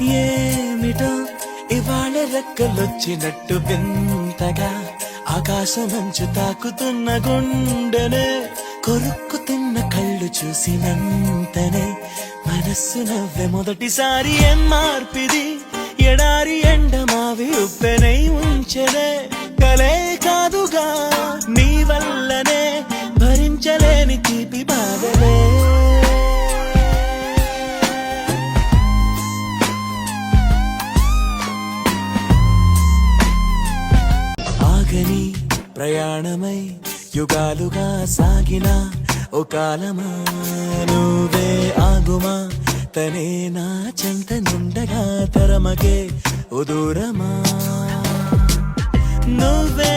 ఏమిటో ఇవాళ రెక్కలొచ్చినట్టు వింతగా ఆకాశమంచు తాకుతున్న గుండెనే కొరుక్కు తిన్న కళ్ళు చూసినంతనే మనస్సు నవ్వే మొదటిసారి ఏం మార్పిది? ఎడారి ఎండ మావి ఉప్పెనై ఉంచెనే కలే కాదుగా నీ వల్లనే భరించలేని తీపి ప్రయాణమై యుగాలుగా సాగిన ఓ కాలమా? నువ్వే ఆగుమా? తనే నా చెంత నుండగా తరమగే ఉదూరమా నువ్వే